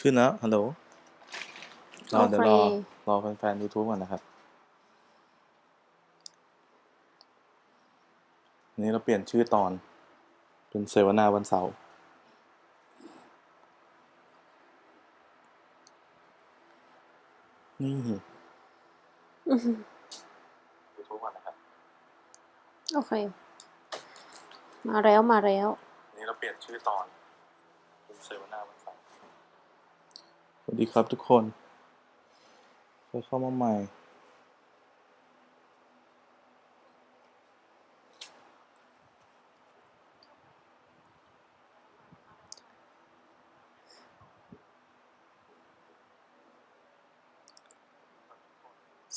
ขึ้นแล้ว ฮัลโหลรอโอเคเดี๋ยวรอ รอแฟนๆ YouTube ก่อนนะครับวันนี้เราเปลี่ยนชื่อตอน เป็นเสวนาวันเสาร์นี่อื้อหือ YouTube ก่อนนะครับ โอเค มาแล้วมาแล้ววันนี้เราเปลี่ยนชื่อตอน เป็นเสวนาวันเสาร์ส วัสดีครับทุกคนใครเข้ามาใหม่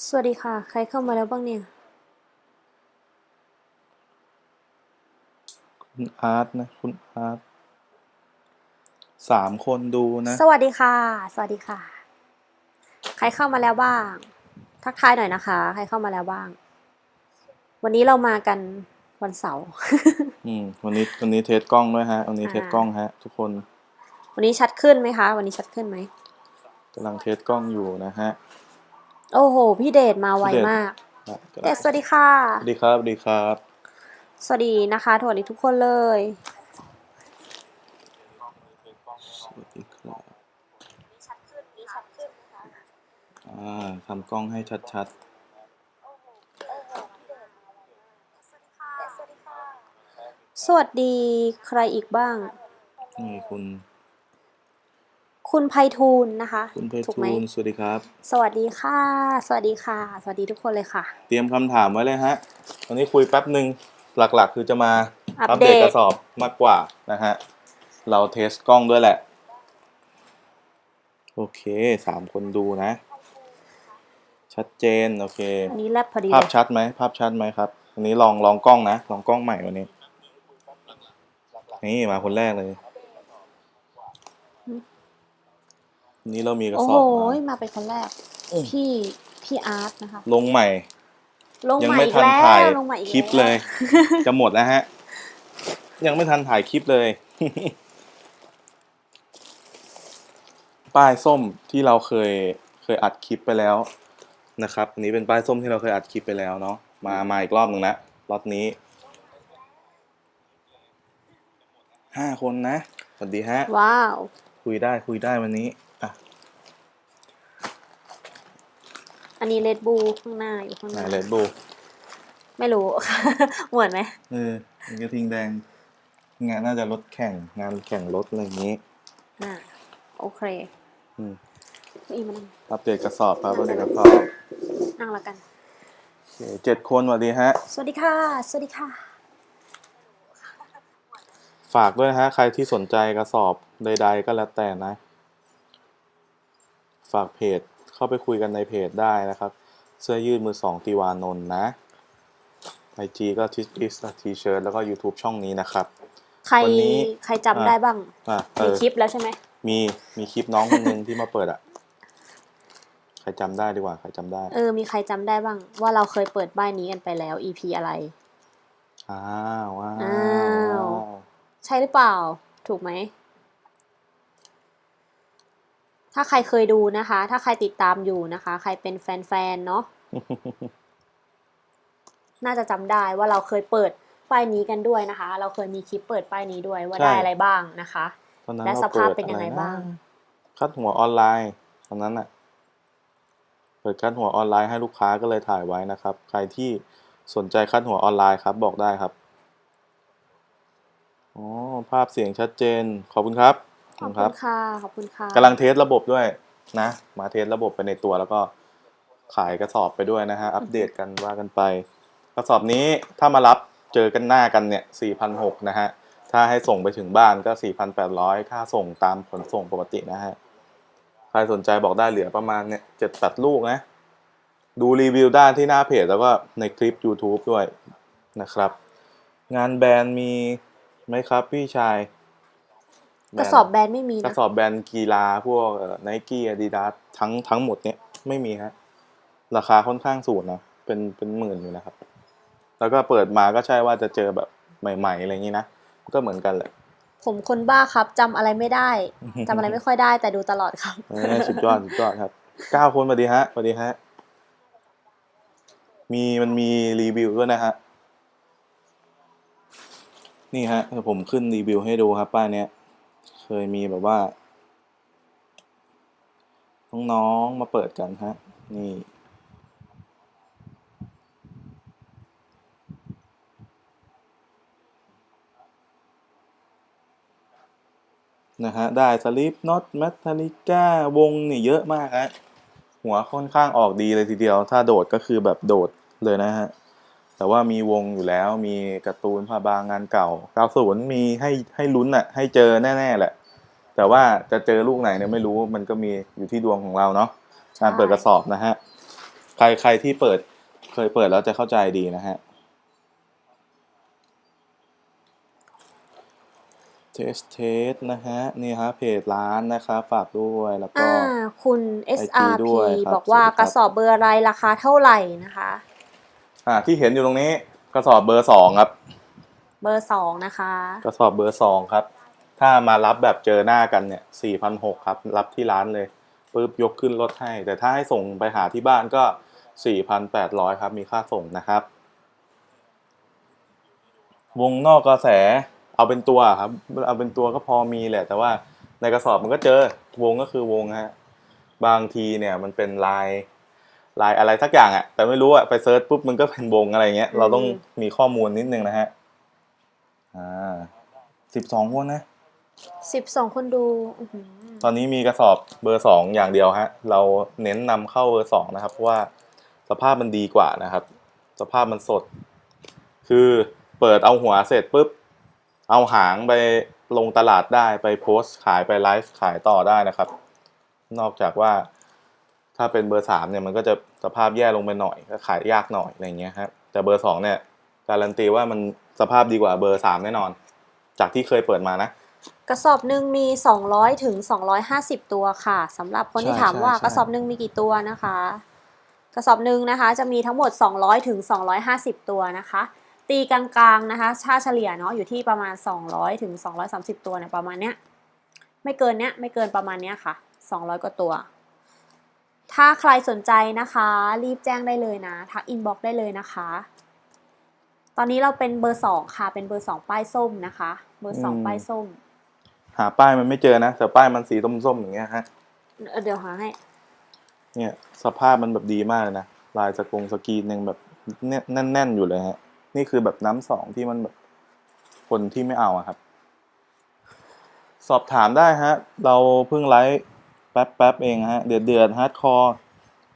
สวัสดีค่ะ ใครเข้ามาแล้วบ้างเนี่ย คุณอาร์ตนะ คุณอาร์ต สามคนดูนะ สวัสดีค่ะ สวัสดีค่ะ ใครเข้ามาแล้วบ้าง ทักทายหน่อยนะคะ ใครเข้ามาแล้วบ้าง วันนี้เรามากันวันเสาร์อืมวันนี้วันนี้เทสกล้องด้วยฮะ วันนี้อ่าเทสกล้องฮะ ทุกคน วันนี้ชัดขึ้นไหมคะ วันนี้ชัดขึ้นไหมกำลังเทสกล้องอยู่นะฮะ โอ้โห พี่เดชมาไวพี่เดชมากอะกำลังเดชสวัสดีค่ะ สวัสดีครับ สวัสดีครับ สวัสดีนะคะสวัสดีทุกคนเลย สวัสดีครับชัดขึ้นนี้ชัดขึ้นนะคะอ่าทำกล้องให้ชัดสวัสดีใครอีกบ้าง ๆนี่คุณ คุณไพฑูรย์นะคะคุณเพชรถูกทูไหมลสวัสดีครับ สวัสดีค่ะ สวัสดีค่ะ สวัสดีทุกคนเลยค่ะ เตรียมคำถามไว้เลยฮะ วันนี้คุยแป๊บหนึ่งหลักๆ คือจะมาอัปอัปเดเดตตกระสอบมากกว่านะฮะ เราเทสกล้องด้วยแหละ โอเคสามคนดูนะ ชัดเจน โอเค อันนี้แลบพอดีภาพเลยชัดไหมภาพชัดไหมครับ อันนี้ลองลองกล้องนะ ลองกล้องใหม่วันนี้ นี่มาคนแรกเลยวันนี้เรามีกระโอ้สโหอบมามาเป็นคนแรกอืมพี่พี่อาร์ตนะคะ ลงใหม่ลงยัใหม่ไม่อีกทันแล้ถ่ายวลงใหม่อีกคลิปแวเลย จะหมดแล้วฮะ ยังไม่ทันถ่ายคลิปเลย ป้ายส้มที่เราเคยเคยอัดคลิปไปแล้วนะครับอันนี้เป็นป้ายส้มที่เราเคยอัดคลิปไปแล้วเนาะมามาอีกรอบหนึ่งนะรอบนี้ห้าคนนะสวัสดีฮะ ว้าว คุยได้คุยได้วันนี้อะอันนี้เลดบูข้างหน้าอยู่ข้างหไหนน้าเลดบูไม่รู้ เหมือนไหมเออมีกระทิงแดง งานน่าจะรถแข่งงานแข่งรถอะไรอย่างนี้ อ่าโอเค อืมอีมานั่งอัปเดตกระสอบครับอัปเดตกระสอบนั่งแล้วกัน โอเคเจ็ดคนสวัสดีฮะ สวัสดีค่ะ สวัสดีค่ะ ฝากด้วยนะฮะ ใครที่สนใจกระสอบใด ๆ ก็แล้วแต่นะ ฝากเพจเข้าไปคุยกันในเพจได้นะครับ เสื้อยืดมือสองตีวานนท์นะไอจีก็ทิสติสทีเชิร์ตแล้วก็ YouTube ช่องนี้นะครับ ใครวันนี้ใครจำได้บ้าง อะเอมีอ คลิปแล้วใช่ไหม มีมีคลิปน้องคนหนึงที่มาเปิดอะ ใครจำได้ดีกว่า ใครจำได้ เออ มีใครจำได้บ้าง ว่าเราเคยเปิดบ้านนี้กันไปแล้ว EP อะไร อ้าวว้าวอ้าวใช่หรือเปล่า ถูกไหม ถ้าใครเคยดูนะคะ ถ้าใครติดตามอยู่นะคะ ใครเป็นแฟนๆ เนาะ น่าจะจำได้ว่าเราเคยเปิดป้ายนี้กันด้วยนะคะ เราเคยมีคลิปเปิดป้ายนี้ด้วยว่าใช่ ได้อะไรบ้างนะคะ ตอนนั้นและเราสภาพปิดเป็นยังไงอะระบ้าง คัดหัวออนไลน์ตอนนั้นอะ เปิดคัดหัวออนไลน์ให้ลูกค้าก็เลยถ่ายไว้นะครับ ใครที่สนใจคัดหัวออนไลน์ครับ บอกได้ครับ อ๋อ ภาพเสียงชัดเจน ขอบคุณครับ ขอบคคุรับณค่ะ ขอบคุณค่ะกำลังเทสระบบด้วยนะ มาเทสระบบไปในตัวแล้วก็ขายกระสอบไปด้วยนะฮะ อัปเดตกันว่ากันไป กระสอบนี้ถ้ามารับเจอกันหน้ากันเนี่ย4,600นะฮะ ถ้าให้ส่งไปถึงบ้านก็ 4,800 ค่าส่งตามขนส่งปกตินะฮะ ใครสนใจบอกได้เหลือประมาณเนี่ยเจ็ดแปดลูกนะ ดูรีวิวได้ที่หน้าเพจแล้วก็ในคลิป YouTube ด้วยนะครับ งานแบรนด์มีไหมครับพี่ชายกระสอบแบรนด์ไม่มีกระนะสอบแบรนด์กีฬาพวกไนกี้อาดิดาสทั้งทั้งหมดเนี่ยไม่มีฮะ ราคาค่อนข้างสูงนะ เป็นเป็นหมื่นอยู่นะครับ แล้วก็เปิดมาก็ใช่ว่าจะเจอแบบใหม่ ๆ อะไรอย่างนี้นะ ก็เหมือนกันแหละ ผมคนบ้าครับจำอะไรไม่ได้จำอะไรไม่ค่อยได้ แต่ดูตลอดครับ เออสุดยอด สุดยอดครับเก้าคนสวัสดีฮะสวัสดีฮะ มีมันมีรีวิวด้วยนะฮะ นี่ฮะเดี๋ยวผมขึ้นรีวิวให้ดูครับ ป้ายเนี้ย เคยมีแบบว่า น้องๆมาเปิดกันฮะ นี่ นะฮะได้สลิปน็อตแมททาลิก้าวงนี่เยอะมากฮะหัวค่อนข้างออกดีเลยทีเดียว ถ้าโดดก็คือแบบโดดเลยนะฮะแต่ว่ามีวงอยู่แล้วมีการ์ตูนพาบางงานเก่า90มีให้ให้ลุ้นอะให้เจอแน่ๆแหละ แต่ว่าจะเจอลูกไหนเนี่ยไม่รู้มันก็มีอยู่ที่ดวงของเราเนาะการเปิดกระสอบนะฮะใครใครที่เปิดเคยเปิดแล้วจะเข้าใจดีนะฮะ เทสเทสนะฮะนี่ฮะเพจร้านนะครับฝากด้วยแล้วก็อ่าคุณ SRP ด้วยครับบอกว่าสวัสดีครับกระสอบเบอร์อะไรราคาเท่าไหร่นะคะอ่าที่เห็นอยู่ตรงนี้กระสอบเบอร์สองครับ เบอร์สองนะคะ กระสอบเบอร์สองครับ ถ้ามารับแบบเจอหน้ากันเนี่ยสี่พันหกครับ รับที่ร้านเลยปุ๊บยกขึ้นรถให้ แต่ถ้าให้ส่งไปหาที่บ้านก็สี่พันแปดร้อยครับ มีค่าส่งนะครับ วงนอกกระแส เอาเป็นตัวครับ เอาเป็นตัวก็พอมีแหละ แต่ว่าในกระสอบมันก็เจอวงก็คือวงฮะบางทีเนี่ยมันเป็นลายลายอะไรสักอย่างอะแต่ไม่รู้อะไปเซิร์ชปุ๊บมันก็เป็นวงอะไรเงี้ยเราต้องมีข้อมูลนิดนึงนะฮะอ่าสิบสองคนนะสิบสองคนดูอื้อหือตอนนี้มีกระสอบเบอร์สองอย่างเดียวฮะ เราเน้นนำเข้าเบอร์สองนะครับเพราะว่าสภาพมันดีกว่านะครับ สภาพมันสด คือเปิดเอาหัวเสร็จปุ๊บ เอาหางไปลงตลาดได้ไปโพสต์ขายไปไลฟ์ขายต่อได้นะครับ นอกจากว่าถ้าเป็นเบอร์สามเนี่ยมันก็จะสภาพแย่ลงไปหน่อยก็ขายยากหน่อยอะไรเงี้ยครับแต่เบอร์สองเนี่ยการันตีว่ามันสภาพดีกว่าเบอร์สามแน่นอน จากที่เคยเปิดมานะกระสอบหนึ่งมี 200 ถึง 250 ตัวค่ะสำหรับคนที่ใช่ถามว่าใช่กระสอบหนึ่งมีกี่ตัวนะคะ กระสอบหนึ่งนะคะ จะมีทั้งหมด 200 ถึง 250 ตัวนะคะ ตีกลางๆนะคะค่าเฉลี่ยเนาะอยู่ที่ประมาณ 200ถึง230 ตัวเนี่ยประมาณเนี้ยไม่เกินเนี้ยไม่เกินประมาณเนี้ยค่ะ 200 กว่าตัว ถ้าใครสนใจนะคะ รีบแจ้งได้เลยนะทักอินบ็อกได้เลยนะคะ ตอนนี้เราเป็นเบอร์สองค่ะ เป็นเบอร์สองป้ายส้มนะคะ เบอร์สองอืมป้ายส้ม หาป้ายมันไม่เจอนะแต่ป้ายมันสีส้มๆอย่างเงี้ยฮะเออเดี๋ยวหาให้ เนี่ย สภาพมันแบบดีมากเลยนะลายสกงสกรีนยังแบบแน่นแน่นๆอยู่เลยฮะ นี่คือแบบน้ำสองที่มันแบบคนที่ไม่เอาอะครับ สอบถามได้ฮะ เราเพิ่งไลฟ์แป๊บแป๊บๆเองฮะ เดือดเดือดฮาร์ดคอร์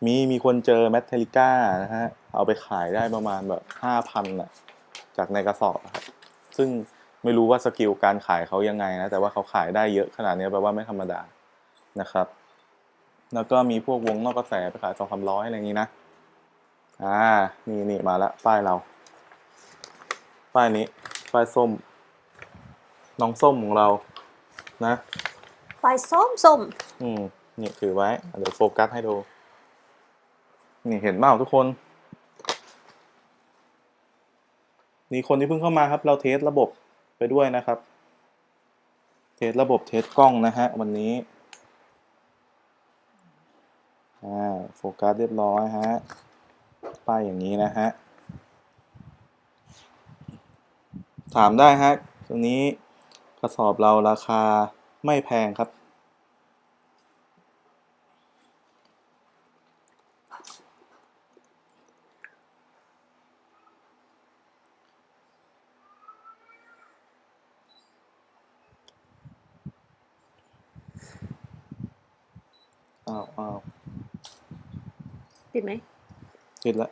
มีมีคนเจอแมทเทลิก้านะฮะ เอาไปขายได้ประมาณแบบห้าพันอะจากในกระสอบครับ ซึ่งไม่รู้ว่าสกิลการขายเขายังไงนะ แต่ว่าเขาขายได้เยอะขนาดนี้แปลว่าไม่ธรรมดานะครับ แล้วก็มีพวกวงนอกกระแสไปขายสองสามร้อยอะไรอย่างนี้นะ อ่า นี่นี่มาละป้ายเรา ป้ายนี้ป้ายส้ม น้องส้มของเรา นะป้ายส้มส้มอืมนี่ถือไว้ เดี๋ยวโฟกัสให้ดู นี่เห็นเปล่าทุกคน นี่คนที่เพิ่งเข้ามาครับ เราเทสระบบไปด้วยนะครับ เทสระบบเทสกล้องนะฮะ วันนี้ อ่า โฟกัสเรียบร้อยฮะ ป้ายอย่างนี้นะฮะ ถามได้ฮะตรงนี้กระสอบเราราคาไม่แพงครับ อ้าวอ้าวปิดไหมติดแล้ว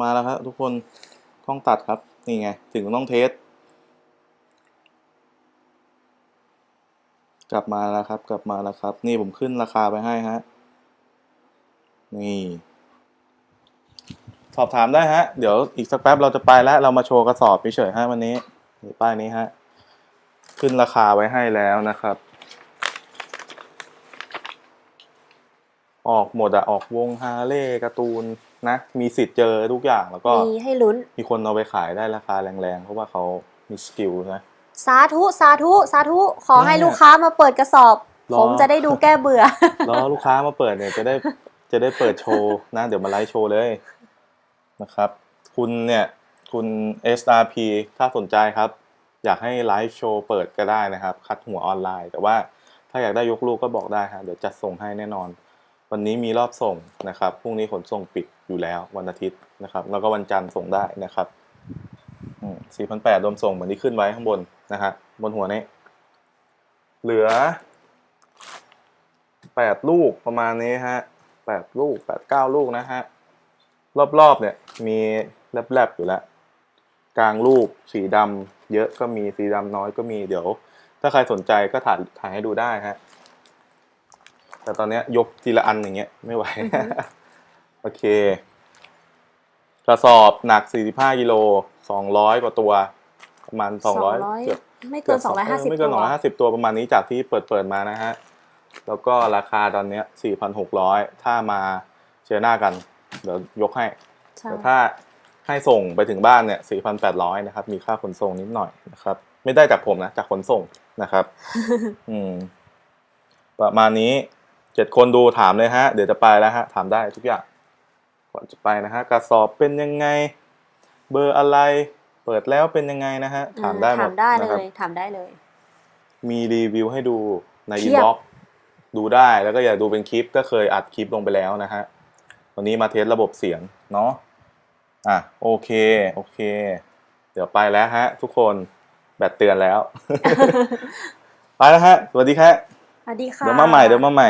มาแล้วครับทุกคน กล้องตัดครับ นี่ไง ถึงต้องเทส กลับมาแล้วครับ กลับมาแล้วครับ นี่ผมขึ้นราคาไปให้ฮะ นี่ สอบถามได้ฮะ เดี๋ยวอีกสักแป๊บเราจะไปแล้ว เรามาโชว์กระสอบเฉยๆฮะวันนี้นี่ป้ายนี้ฮะ ขึ้นราคาไว้ให้แล้วนะครับ ออกหมดอะออกวงฮาเล่การ์ตูน นะ มีสิทธิ์เจอทุกอย่างแล้วก็มีให้ลุ้น มีคนเอาไปขายได้ราคาแรงๆ เพราะว่าเขามีสกิลนะ สาธุ สาธุ สาธุ ขอให้เนี่ยลูกค้ามาเปิดกระสอบรอผมจะได้ดูแก้เบื่อรอลูกค้ามาเปิดเนี่ยจะได้จะได้เปิดโชว์นะ เดี๋ยวมาไลฟ์โชว์เลยนะครับ คุณเนี่ยคุณ SRP ถ้าสนใจครับ อยากให้ไลฟ์โชว์เปิดก็ได้นะครับ คัดหัวออนไลน์ แต่ว่าถ้าอยากได้ยกลูกก็บอกได้ฮะเดี๋ยวจัดส่งให้แน่นอน วันนี้มีรอบส่งนะครับพรุ่งนี้ขนส่งปิด อยู่แล้ววันอาทิตย์นะครับ แล้วก็วันจันทร์ส่งได้นะครับสี่พันแปดรวมส่งเหมือนที่ขึ้นไว้ข้างบนนะฮะบนหัวนี้ เหลือแปดลูกประมาณนี้ฮะแปดลูกแปดเก้าลูกนะฮะ รอบๆเนี่ยมีแลบๆอยู่แล้ว กลางลูกสีดำเยอะก็มีสีดำน้อยก็มีเดี๋ยว ถ้าใครสนใจก็ถ่ายถ่ายให้ดูได้ฮะแต่ตอนนี้ยยกทีละอันอย่างเงี้ยไม่ไหว โอเค กระสอบหนัก 45กิโล200 กว่าตัว ประมาณ 200เกือบไม่เกินกืบ250 ไม่เกินตัว250 ตัวประมาณนี้จากที่เปิดเปิดมานะฮะ แล้วก็ราคาตอนเนี้ย4,600 ถ้ามาเจอหน้ากัน เดี๋ยวยกให้ใช่แต่ถ้าให้ส่งไปถึงบ้านเนี่ย 4,800 นะครับ มีค่าขนส่งนิดหน่อยนะครับ ไม่ได้จากผมนะ จากขนส่งนะครับ อืม ประมาณนี้ เจ็ดคนดูถามเลยฮะ เดี๋ยวจะไปแล้วฮะ ถามได้ทุกอย่าง ก่อนจะไปนะฮะกระสอบเป็นยังไง เบอร์อะไร เปิดแล้วเป็นยังไงนะฮะถามได้หมถาดมได้เลนะครับยถามได้เลย มีรีวิวให้ดูในเพีอิยนบบ็อกดูได้แล้วก็อย่าดูเป็นคลิปก็เคยอัดคลิปลงไปแล้วนะฮะวันนี้มาเทสระบบเสียงเนาะอะโอเคโอเค เดี๋ยวไปแล้วฮะ ทุกคนแบตเตือนแล้ว ไปแล้วฮะสวัสดีครับสวัสดีค่ะเดี๋ยวมาใหม่เดี๋ยวมาใหม่